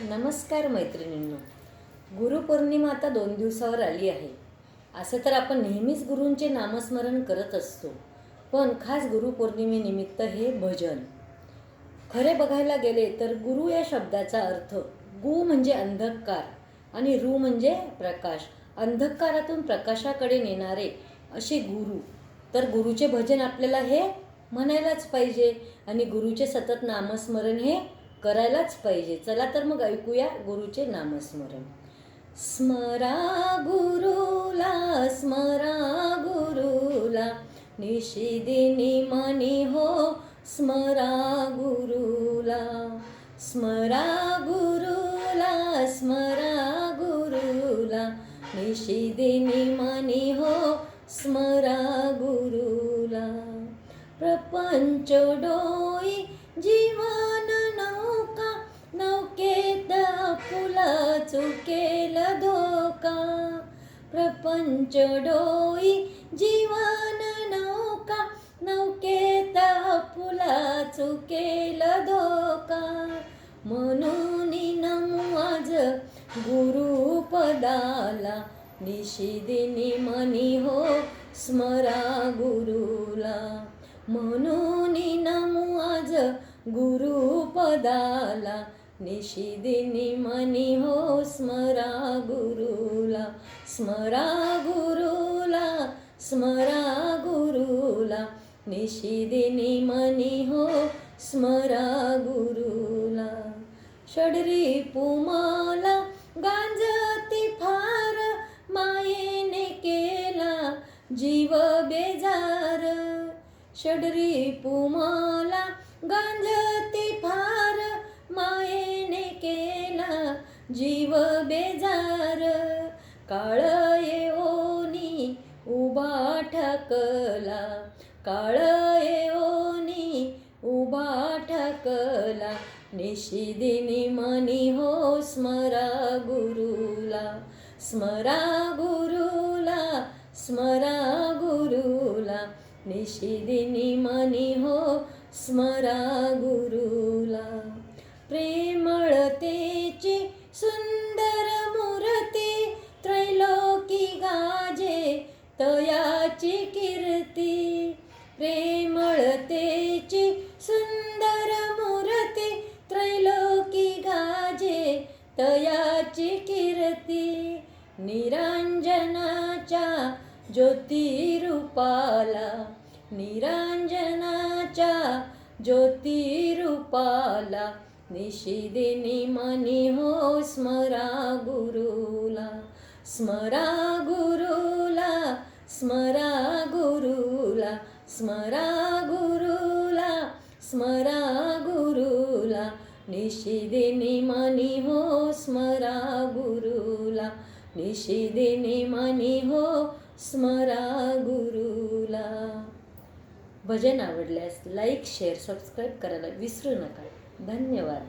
नमस्कार मैत्रिणींनो. गुरुपौर्णिमा आता दोन दिवसावर आली आहे. असं तर आपण नेहमीच गुरूंचे नामस्मरण करत असतो पण खास गुरुपौर्णिमेनिमित्त हे भजन. खरे बघायला गेले तर गुरु या शब्दाचा अर्थ गु म्हणजे अंधकार आणि रु म्हणजे प्रकाश. अंधकारातून प्रकाशाकडे नेणारे असे गुरु. तर गुरुचे भजन आपल्याला हे म्हणायलाच पाहिजे आणि गुरुचे सतत नामस्मरण हे करायलाच पाहिजे. चला तर मग ऐकूया गुरुचे नामस्मरण. स्मरा गुरुला स्मरा गुरुला निशिदिनी मनी हो स्मरा गुरुला. स्मरा गुरुला स्मरा गुरुला निशिदिनी मनी हो स्मरा गुरुला. प्रपंच डोई जीवा चुकेल धोका प्रपंच डोई जीवन नौका नौकेत फुला चुकेल धोका. म्हणून नमवाज आज गुरुपदाला निशिदिनी मनी हो स्मरा गुरुला. म्हणून नमवाज आज गुरुपदाला निशिदिनी मनी हो स्मरा गुरुला स्मरा गुरुला स्मरा गुरुला. निशिदिनी मनी हो स्मरा गुरुला. षडरी पुमाला गांजती फार मायेने केला जीव बेजार. षडरी पुमाला गांजती फार जीव बेजार काळ येओनी उभा ठाकला काळ येओनी उभा ठाकला निशिदिनी मनी हो स्मरा गुरुला स्मरा गुरुला स्मरा गुरुला निशिदिनी मनी हो स्मरा गुरुला. प्रेमळते सुंदर मूर्ती त्रैलोकी गाजे तयाची कीर्ती. प्रेमळतेची सुंदर मूर्ती त्रैलोकी गाजे तयाची कीर्ती. निरांजनाच्या ज्योतिरूपाला निरांजनाच्या ज्योतिरूपाला निशिदिनी मनी हो स्मरा गुरुला स्मरा गुरुला स्मरा गुरुला स्मरा गुरुला स्मरा गुरुला निशिदिनी मनी हो स्मरा गुरुला निशिदिनी मनी हो स्मरा गुरुला. भजन आवडल्यास लाईक शेअर सबस्क्राईब करायला विसरू नका. धन्यवाद.